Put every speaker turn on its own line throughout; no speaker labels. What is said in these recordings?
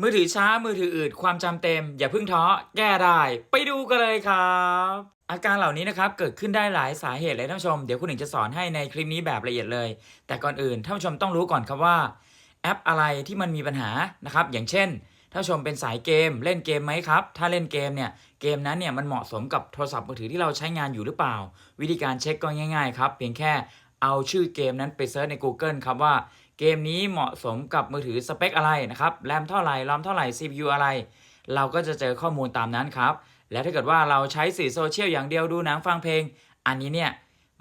มือถือช้ามือถืออืดความจำเต็ม อย่าเพิ่งท้อแก้ได้ ไปดูกันเลยครับ อาการเหล่านี้นะครับเกิดขึ้นได้หลายสาเหตุเลยท่านผู้ชม เดี๋ยวคุณหนึ่งจะสอนให้ในคลิปนี้แบบละเอียดเลย แต่ก่อนอื่นท่านผู้ชมต้องรู้ก่อนครับว่าแอปอะไรที่มันมีปัญหานะครับอย่างเช่นท่านผู้ชมเป็นสายเกมเล่นเกมไหมครับ ถ้าเล่นเกมเนี่ยเกมนั้นเนี่ยมันเหมาะสมกับโทรศัพท์มือถือที่เราใช้งานอยู่หรือเปล่า วิธีการเช็คก็ง่าย ๆ ครับ เพียงแค่เอาชื่อเกมนั้นไปเซิร์ชใน Google ครับว่า เกมนี้เหมาะสมกับมือถือสเปคอะไรนะครับแรมเท่าไหร่รอมเท่าไหร่ CPU อะไร เราก็จะเจอข้อมูลตามนั้นครับ และถ้าเกิดว่าเราใช้สื่อโซเชียลอย่างเดียวดูหนังฟังเพลง อันนี้เนี่ย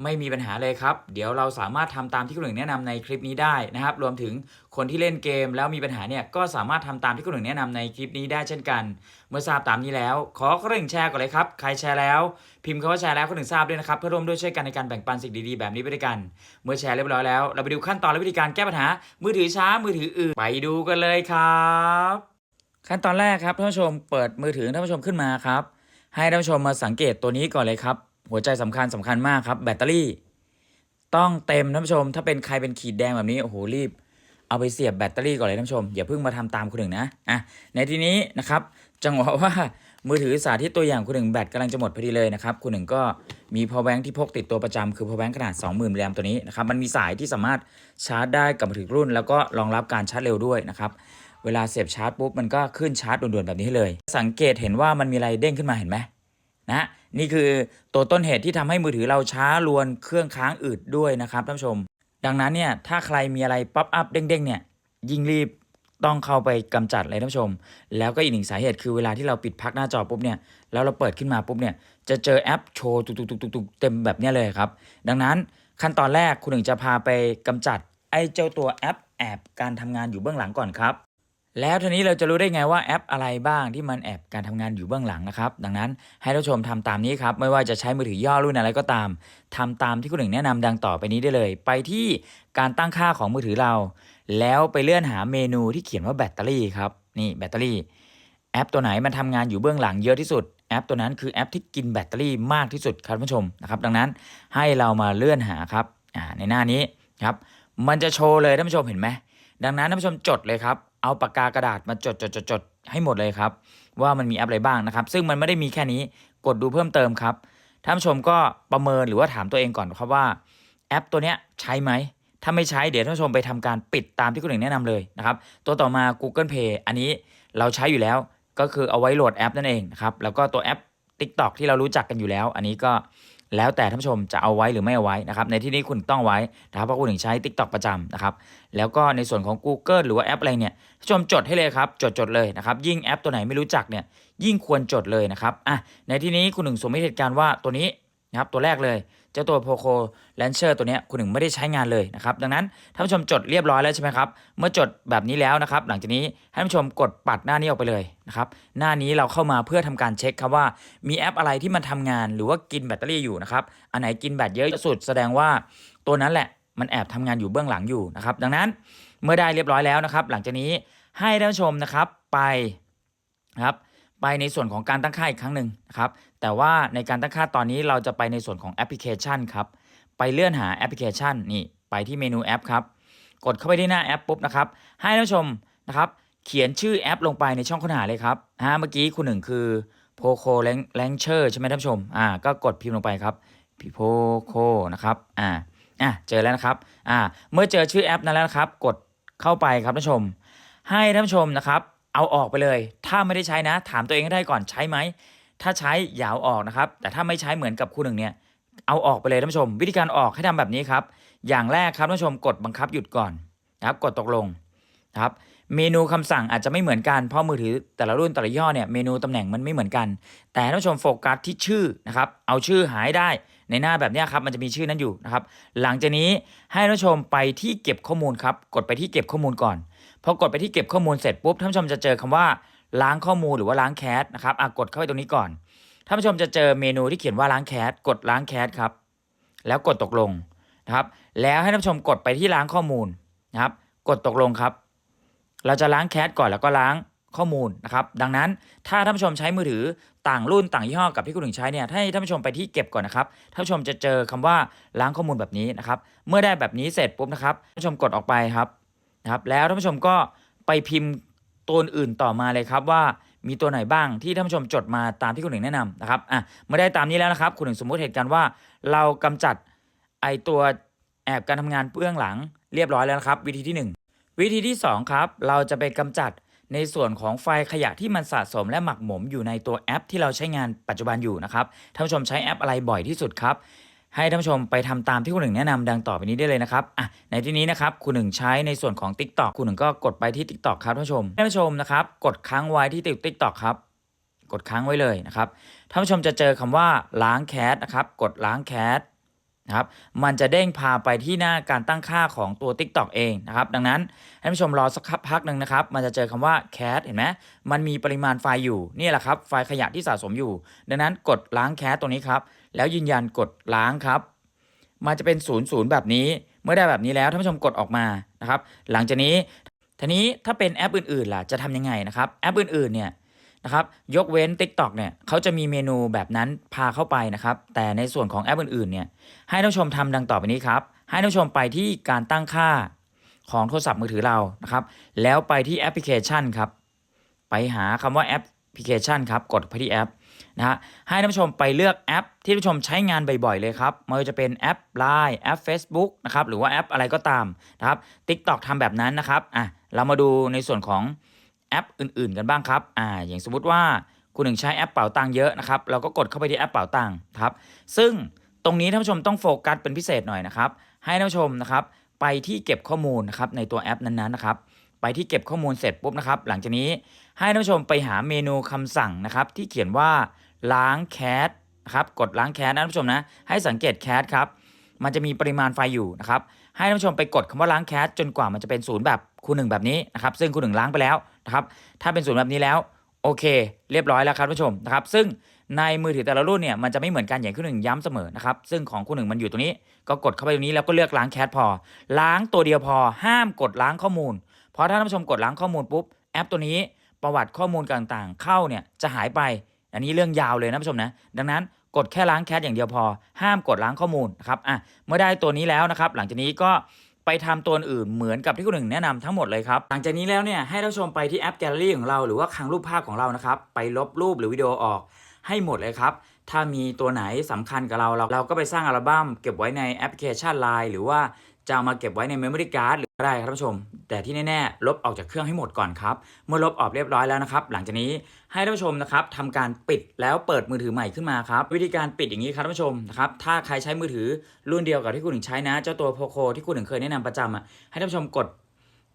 ไม่มีปัญหาเลยครับ เดี๋ยวเราสามารถทำตามที่คุณหนึ่งแนะนำในคลิปนี้ได้นะครับ รวมถึงคนที่เล่นเกมแล้วมีปัญหาเนี่ยก็สามารถทำตามที่คุณหนึ่งแนะนำในคลิปนี้ได้เช่นกัน เมื่อทราบตามนี้แล้ว ขอคนหนึ่งแชร์ก่อนเลยครับ ใครแชร์แล้ว พิมพ์คำว่าแชร์แล้วคนหนึ่งทราบด้วยนะครับ เพื่อร่วมด้วยช่วยกันในการแบ่งปันสิ่งดีๆแบบนี้ไปด้วยกัน เมื่อแชร์เรียบร้อยแล้ว เราไปดูขั้นตอนและวิธีการแก้ปัญหา มือถือช้า มือถืออื่นไปดูกันเลยครับ ขั้นตอนแรกครับท่านผู้ชมเปิดมือถือท่านผู้ชมขึ้นมาครับ ให้ท่านผู้ชมมาสังเกตตัวนี้ก่อนเลยครับ หัวใจสำคัญสำคัญมากครับ แบตเตอรี่ ต้องเต็มท่านผู้ชม ถ้าเป็นใครเป็นขีดแดงแบบนี้โอ้โหรีบ เอาไปเสียบแบตเตอรี่ก่อนเลยท่านผู้ชม อย่าเพิ่งมาทำตามคนหนึ่งนะอะในที่นี้นะครับ จังหวะว่ามือถือสาธิตตัวอย่างคุณหนึ่งแบตกำลังจะหมดพอดีเลยนะครับคุณหนึ่งก็มี power bank ที่พกติดตัวประจำคือ power bank ขนาด 20,000มิลลิแอมตัวนี้นะครับมันมีสายที่สามารถชาร์จได้กับมือถือรุ่น แล้วก็รองรับการชาร์จเร็วด้วยนะครับเวลาเสียบชาร์จปุ๊บมันก็ขึ้นชาร์จด่วนๆแบบนี้เลย สังเกตเห็นว่ามันมีอะไรเด้งขึ้นมาเห็นไหม นะนี่คือตัวต้นเหตุที่ทำให้มือถือเราช้าลวนเครื่องค้างอืดด้วยนะครับท่านผู้ชม ดังนั้นเนี่ยถ้าใครมีอะไรป๊อปอัพเด้งๆเนี่ยยิ่งรีบต้องเข้าไปกำจัดเลยท่านผู้ชม แล้วก็อีกหนึ่งสาเหตุคือเวลาที่เราปิดพักหน้าจอปุ๊บเนี่ยแล้วเราเปิดขึ้นมาปุ๊บเนี่ยจะเจอแอปโชว์ตุกๆๆเต็มแบบนี้เลยครับ ดังนั้นขั้นตอนแรกคุณหนึ่งจะพาไปกำจัดไอ้เจ้าตัวแอปแอบการทำงานอยู่เบื้องหลังก่อนครับ แล้วทีนี้เราจะรู้ได้ไงว่าแอปอะไรบ้างที่มันแอบการทำงานอยู่เบื้องหลังนะครับ ดังนั้นให้ท่านชมทำตามนี้ครับ ไม่ว่าจะใช้มือถือย่อรุ่นอะไรก็ตามทำตามที่คุณหนึ่งแนะนำดังต่อไปนี้ได้เลย ไปที่การตั้งค่าของมือถือเรา แล้วไปเลื่อนหาเมนูที่เขียนว่าแบตเตอรี่ครับนี่แบตเตอรี่ แอปตัวไหนมันทำงานอยู่เบื้องหลังเยอะที่สุดแอปตัวนั้นคือแอปที่กินแบตเตอรี่มากที่สุดครับท่านผู้ชมนะครับ ดังนั้นให้เรามาเลื่อนหาครับอ่าในหน้านี้ครับมันจะโชว์เลยท่านผู้ชมเห็นไหมดังนั้นท่านผู้ชมจดเลยครับ เอาปากกากระดาษมาจดจดจดจดให้หมดเลยครับ ว่ามันมีแอปอะไรบ้างนะครับ ซึ่งมันไม่ได้มีแค่นี้กดดูเพิ่มเติมครับท่านผู้ชมก็ประเมินหรือว่าถามตัวเองก่อนครับว่าแอปตัวเนี้ยใช้ไหมถ้าไม่ใช้เดี๋ยวท่านผู้ชมไปทำการปิดตามที่คุณหนึ่งแนะนำเลยนะครับตัวต่อมา Google Play อันนี้เราใช้อยู่แล้วก็คือเอาไว้โหลดแอปนั่นเองนะครับแล้วก็ตัวแอป TikTok ที่เรารู้จักกันอยู่แล้ว อันนี้ก็ แล้วแต่ท่านผู้ชมจะเอาไว้หรือไม่เอาไว้นะครับ ในที่นี้คุณต้องไว้นะครับเพราะคุณถึงใช้ TikTok ประจำนะครับ แล้วก็ในส่วนของ Google หรือว่าแอปอะไรเนี่ยท่านผู้ชมจดให้เลยครับ จดจดเลยนะครับ ยิ่งแอปตัวไหนไม่รู้จักเนี่ย ยิ่งควรจดเลยนะครับ อะ ในที่นี้คุณหนึ่งสมมติเหตุการณ์ว่าตัวนี้นะครับ ตัวแรกเลย เจ้าตัว Poco Launcher ตัวนี้คุณหนึ่งไม่ได้ใช้งานเลยนะครับ ดังนั้นท่านผู้ชมจดเรียบร้อยแล้วใช่ไหมครับ เมื่อจดแบบนี้แล้วนะครับ หลังจากนี้ให้ท่านผู้ชมกดปัดหน้านี้ออกไปเลยนะครับ หน้านี้เราเข้ามาเพื่อทำการเช็คครับว่ามีแอปอะไรที่มันทำงานหรือว่ากินแบตเตอรี่อยู่นะครับ อันไหนกินแบตเยอะสุดแสดงว่าตัวนั้นแหละมันแอบทำงานอยู่เบื้องหลังอยู่นะครับ ดังนั้นเมื่อได้เรียบร้อยแล้วนะครับ หลังจากนี้ให้ท่านผู้ชมนะครับไปนะครับ ไปในส่วนของการตั้งค่าอีกครั้งหนึ่งนะครับ แต่ว่าในการตั้งค่าตอนนี้เราจะไปในส่วนของแอปพลิเคชันครับ ไปเลื่อนหาแอปพลิเคชันนี่ไปที่เมนูแอปครับ กดเข้าไปที่หน้าแอปปุ๊บนะครับ ให้ท่านผู้ชมนะครับ เขียนชื่อแอปลงไปในช่องค้นหาเลยครับฮะเมื่อกี้คุณหนึ่งคือ Poco l a n c h e r ใช่ไหมท่านผู้ชมอ่าก็กดพิมพ์ลงไปครับ Poco นะครับอ่าอะเจอแล้วนะครับอ่าเมื่อเจอชื่อแอปนั้นแล้วนะครับ กดเข้าไปครับท่านผู้ชม ให้ท่านผู้ชมนะครับ เอาออกไปเลย ถ้าไม่ได้ใช้นะ ถามตัวเองให้ได้ก่อนใช้ไหม ถ้าใช้อย่าเอาออกนะครับ แต่ถ้าไม่ใช้เหมือนกับคุณหนึ่งเนี่ย เอาออกไปเลยท่านผู้ชม วิธีการออกให้ทำแบบนี้ครับ อย่างแรกครับท่านผู้ชมกดบังคับหยุดก่อนนะครับกดตกลงนะครับเมนูคำสั่งอาจจะไม่เหมือนกันเพราะมือถือแต่ละรุ่นแต่ละย่ห้อเนี่ยเมนูตำแหน่งมันไม่เหมือนกัน แต่ท่านผู้ชมโฟกัสที่ชื่อนะครับเอาชื่อหายได้ในหน้าแบบนี้ครับมันจะมีชื่อนั้นอยู่นะครับหลังจากนี้ให้ท่านผู้ชมไปที่เก็บข้อมูลครับกดไปที่เก็บข้อมูลก่อน พอกดไปที่เก็บข้อมูลเสร็จปุ๊บท่านผู้ชมจะเจอคำว่าล้างข้อมูลหรือว่าล้างแคชนะครับอะกดเข้าไปตรงนี้ก่อนท่านผู้ชมจะเจอเมนูที่เขียนว่าล้างแคชกดล้างแคชครับ แล้วกดตกลงนะครับแล้วให้ท่านผู้ชมกดไปที่ล้างข้อมูลนะครับ กดตกลงครับ เราจะล้างแคชก่อนแล้วก็ล้างข้อมูลนะครับดังนั้นถ้าท่านผู้ชมใช้มือถือต่างรุ่นต่างยี่ห้อกับที่คุณถึงใช้เนี่ยให้ท่านผู้ชมไปที่เก็บก่อนนะครับท่านผู้ชมจะเจอคำว่าล้างข้อมูลแบบนี้นะครับ เมื่อได้แบบนี้เสร็จปุ๊บนะครับท่านผู้ชมกดออกไปครับ นะครับแล้วท่านผู้ชมก็ไปพิมพ์ตัวอื่นต่อมาเลยครับว่ามีตัวไหนบ้างที่ท่านผู้ชมจดมาตามที่คุณหนึ่งแนะนำนะครับอะเมื่อได้ตามนี้แล้วนะครับ คุณหนึ่งสมมติเหตุการณ์ว่า เรากำจัดไอตัวแอบการทำงานเบื้องหลังเรียบร้อยแล้วครับ วิธีที่หนึ่งวิธีที่สองครับ เราจะไปกำจัดในส่วนของไฟล์ขยะที่มันสะสมและหมักหมมอยู่ในตัวแอปที่เราใช้งานปัจจุบันอยู่นะครับท่านผู้ชมใช้แอปอะไรบ่อยที่สุดครับ ให้ท่านผู้ชมไปทำตามที่คุณหนึ่งแนะนำดังต่อไปนี้ได้เลยนะครับอะในที่นี้นะครับคุณหนึ่งใช้ในส่วนของ Tik t o อกคุณหนึ่งก็กดไปที่ Tik t o อกครับท่านผู้ชมท่านผู้ชมนะครับกดค้างไว้ที่ Tik t o อกครับกดค้างไว้เลยนะครับท่านผู้ชมจะเจอคำว่าล้างแคสนะครับกดล้างแคสนะครับมันจะเด้งพาไปที่หน้าการตั้งค่าของตัว TikTok เองนะครับดังนั้นท่านผู้ชมรอสักพักหนึ่งนะครับมันจะเจอคำว่าแคสเห็นไหมมันมีปริมาณไฟล์อยู่นี่แหละครับไฟล์ขยะที่สะสมอยู่ ดังนั้นกดล้างแคสตัวนี้ครับ แล้วยืนยันกดล้างครับ มันจะเป็นศูนย์แบบนี้ เมื่อได้แบบนี้แล้วท่านผู้ชมกดออกมานะครับ หลังจากนี้ทีนี้ถ้าเป็นแอปอื่นๆล่ะจะทำยังไงนะครับ แอปอื่นๆเนี่ยนะครับยกเว้น TikTok เนี่ยเขาจะมีเมนูแบบนั้นพาเข้าไปนะครับ แต่ในส่วนของแอปอื่นๆเนี่ยให้ท่านผู้ชมทำดังต่อไปนี้ครับ ให้ท่านผู้ชมไปที่การตั้งค่าของโทรศัพท์มือถือเรานะครับ แล้วไปที่แอปพลิเคชันครับ ไปหาคำว่าแอป พลิเคชันครับกดไปที่แอปนะฮะให้ท่านผู้ชมไปเลือกแอป ที่ท่านผู้ชมใช้งานบ่อยๆเลยครับไม่ว่าจะเป็นแอป Line แอป Facebook นะครับหรือว่าแอปอะไรก็ตามนะครับ TikTok ทำแบบนั้นนะครับอะเรามาดูในส่วนของแอปอื่นๆกันบ้างครับอ่าอย่างสมมุติว่าคุณหนึ่งใช้แอปเป๋าตังค์เยอะนะครับเราก็กดเข้าไปที่แอปเป๋าตังค์ครับซึ่งตรงนี้ท่านผู้ชมต้องโฟกัสเป็นพิเศษหน่อยนะครับให้ท่านผู้ชมนะครับไปที่เก็บข้อมูลนะครับในตัวแอปนั้นๆนะครับไปที่เก็บข้อมูลเสร็จปุ๊บนะครับหลังจากนี้ ให้ท่านผู้ชมไปหาเมนูคำสั่งนะครับที่เขียนว่าล้างแคสครับกดล้างแคสนะท่านผู้ชมนะให้สังเกตแคสครับมันจะมีปริมาณไฟอยู่นะครับให้ท่านผู้ชมไปกดคำว่าล้างแคสจนกว่ามันจะเป็นศูนย์แบบคูณหนึ่งแบบนี้นะครับซึ่งคูณหนึ่งล้างไปแล้วนะครับถ้าเป็นศูนย์แบบนี้แล้วโอเค เรียบร้อยแล้วครับท่านผู้ชมนะครับซึ่งในมือถือแต่ละรุ่นเนี่ยมันจะไม่เหมือนกันอย่างที่คุณหนึ่งย้ำเสมอนะครับซึ่งของคุณหนึ่งมันอยู่ตรงนี้ ก็กดเข้าไปตรงนี้แล้วก็เลือกล้างแคสพอ ล้างตัวเดียวพอ ห้ามกดล้างข้อมูล เพราะถ้าท่านผู้ชมกดล้างข้อมูลปุ๊บแอปตัวนี้ ประวัติข้อมูลต่างๆ เข้าเนี่ยจะหายไป อันนี้เรื่องยาวเลยนะผู้ชมนะ ดังนั้นกดแค่ล้างแคสอย่างเดียวพอ ห้ามกดล้างข้อมูลนะครับอะเมื่อได้ตัวนี้แล้วนะครับ หลังจากนี้ก็ไปทำตัวอื่นเหมือนกับที่คุณหนึ่งแนะนำทั้งหมดเลยครับ หลังจากนี้แล้วเนี่ยให้ท่านผู้ชมไปที่แอปแกลเลอรี่ของเราหรือว่าคลังรูปภาพของเรานะครับ ไปลบรูปหรือวิดีโอออกให้หมดเลยครับ ถ้ามีตัวไหนสำคัญกับเราเรา เราก็ไปสร้างอัลบั้มเก็บไว้ในแอปพลิเคชัน Line หรือว่า จะเอามาเก็บไว้ใน Memory Card หรืออะไรครับท่านผู้ชม แต่ที่แน่ๆลบออกจากเครื่องให้หมดก่อนครับ เมื่อลบออกเรียบร้อยแล้วนะครับ หลังจากนี้ให้ท่านผู้ชมนะครับทำการปิดแล้วเปิดมือถือใหม่ขึ้นมาครับ วิธีการปิดอย่างนี้ครับท่านผู้ชมนะครับถ้าใครใช้มือถือรุ่นเดียวกับที่คุณหนึ่งใช้นะ เจ้าตัว Poco ที่คุณหนึ่งเคยแนะนำประจำอะให้ท่านผู้ชมกด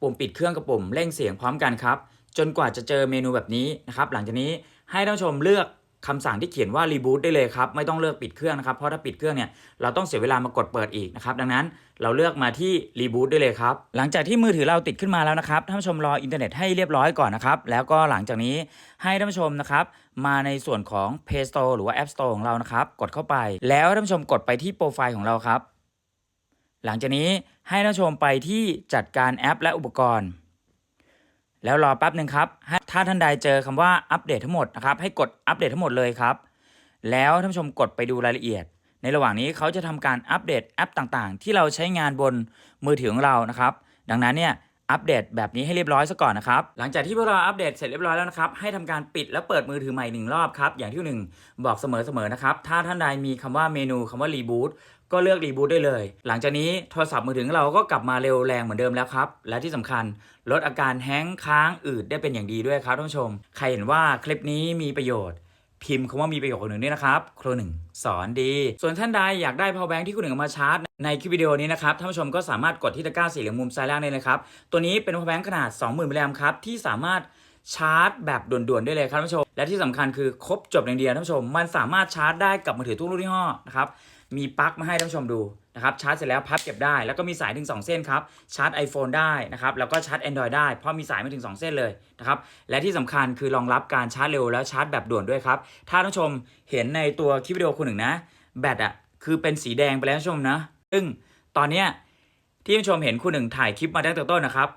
ปุ่มปิดเครื่องกับปุ่มเร่งเสียงพร้อมกันครับจนกว่าจะเจอเมนูแบบนี้นะครับหลังจากนี้ให้ท่านผู้ชมเลือก คำสั่งที่เขียนว่ารีบูตได้เลยครับ ไม่ต้องเลือกปิดเครื่องนะครับ เพราะถ้าปิดเครื่องเนี่ยเราต้องเสียเวลามากดเปิดอีกนะครับ ดังนั้นเราเลือกมาที่รีบูตได้เลยครับ หลังจากที่มือถือเราติดขึ้นมาแล้วนะครับ ท่านผู้ชมรออินเทอร์เน็ตให้เรียบร้อยก่อนนะครับ แล้วก็หลังจากนี้ให้ท่านผู้ชมนะครับ มาในส่วนของ Play Store หรือว่า App Store ของเรานะครับ กดเข้าไป แล้วท่านผู้ชมกดไปที่โปรไฟล์ของเราครับ หลังจากนี้ให้ท่านผู้ชมไปที่จัดการแอปและอุปกรณ์ แล้วรอแป๊บหนึ่งครับให ถ้าท่านใดเจอคำว่าอัปเดตทั้งหมดนะครับให้กดอัปเดตทั้งหมดเลยครับ แล้วท่านผู้ชมกดไปดูรายละเอียด ในระหว่างนี้เขาจะทำการอัปเดตแอปต่างๆ ที่เราใช้งานบนมือถือของเรานะครับดังนั้นเนี่ยอัปเดตแบบนี้ให้เรียบร้อยซะก่อนนะครับ หลังจากที่พวกเราอัปเดตเสร็จเรียบร้อยแล้วนะครับ ให้ทำการปิดแล้วเปิดมือถือใหม่หนึ่งรอบครับ อย่างที่หนึ่งบอกเสมอๆนะครับ ถ้าท่านใดมีคำว่าเมนูคำว่ารีบูต ก็เลือกรีบูตได้เลย หลังจากนี้โทรศัพท์มือถือเราก็กลับมาเร็วแรงเหมือนเดิมแล้วครับ และที่สำคัญลดอาการแห้งค้างอืดได้เป็นอย่างดีด้วยครับท่านผู้ชม ใครเห็นว่าคลิปนี้มีประโยชน์ พิมพ์คำว่ามีประโยชน์หนึ่งด้วยนะครับครูหนึ่งสอนดี ส่วนท่านใดอยากได้ power bank ที่คุณหนึ่งมาชาร์จในคลิปวิดีโอนี้นะครับท่านผู้ชมก็สามารถกดที่ตะกร้าสีเหลืองมุมซ้ายล่างได้เลยครับตัวนี้เป็น power bank ขนาด 20,000มิลลิแอมป์ครับที่สามารถชาร์จแบบด่วนๆได้เลยครับท่านผู้ชม และที่สำคัญคือครบจบอย่างเดียวท่านผู้ชม มันสามารถชาร์จได้กับมือถือทุกรุ่นยี่ห้อนะครับ มีปลั๊กมาให้ท่านผู้ชมดูนะครับชาร์จเสร็จแล้วพับเก็บได้ แล้วก็มีสายถึง 2 เส้นครับชาร์จ iPhone ได้นะครับแล้วก็ชาร์จ Android ได้ เพราะมีสายมาถึง 2 เส้นเลยนะครับและที่สำคัญคือรองรับการชาร์จเร็วแล้วชาร์จแบบด่วนด้วยครับ ถ้าท่านผู้ชมเห็นในตัวคลิปวิดีโอคุณหนึ่งนะ แบตอะคือเป็นสีแดงไปแล้วท่านผู้ชมนะซึ่งตอนเนี้ยที่ท่านผู้ชมเห็นคุณหนึ่งถ่ายคลิปมาตั้งแต่ต้นนะครับ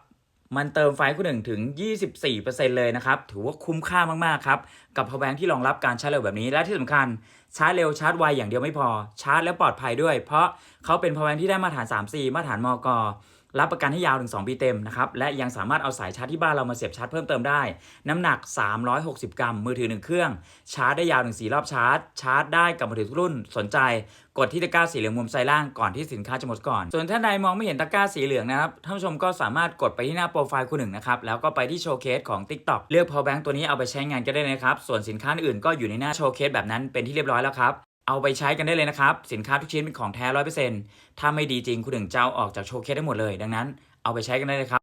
มันเติมไฟคู่หนึ่งถึง 24%เลยนะครับ ถือว่าคุ้มค่ามาก ๆ ครับ กับ power bank ที่รองรับการชาร์จเร็วแบบนี้ และที่สำคัญชาร์จเร็วชาร์จไวอย่างเดียวไม่พอชาร์จแล้วปลอดภัยด้วย เพราะเขาเป็น power bank ที่ได้มาตรฐาน 3C มาตรฐานมก รับประกันให้ยาวถึง 2 ปีเต็มนะครับ และยังสามารถเอาสายชาร์จที่บ้านเรามาเสียบชาร์จเพิ่มเติมได้ น้ำหนัก 360 กรัม มือถือ 1 เครื่อง ชาร์จได้ยาวถึง 4 รอบชาร์จ ชาร์จได้กับมือถือทุกรุ่น สนใจ กดที่ตะกร้าสีเหลืองมุมซ้ายล่างก่อนที่สินค้าจะหมดก่อน ส่วนท่านใดมองไม่เห็นตะกร้าสีเหลืองนะครับ ท่านผู้ชมก็สามารถกดไปที่หน้าโปรไฟล์คุณหนึ่งนะครับ แล้วก็ไปที่โชว์เคสของ TikTok เลือก power bank ตัวนี้เอาไปใช้งานกันได้นะครับ ส่วนสินค้าอื่นก็อยู่ในหน้าโชว์เคสแบบนั้นเป็นที่เรียบร้อยแล้วครับ เอาไปใช้กันได้เลยนะครับ สินค้าทุกชิ้นเป็นของแท้ร้อยเปอร์เซ็นต์ถ้าไม่ดีจริงคุณหนึ่งจะเอาออกจากโชว์เคสได้หมดเลย ดังนั้นเอาไปใช้กันได้เลยครับ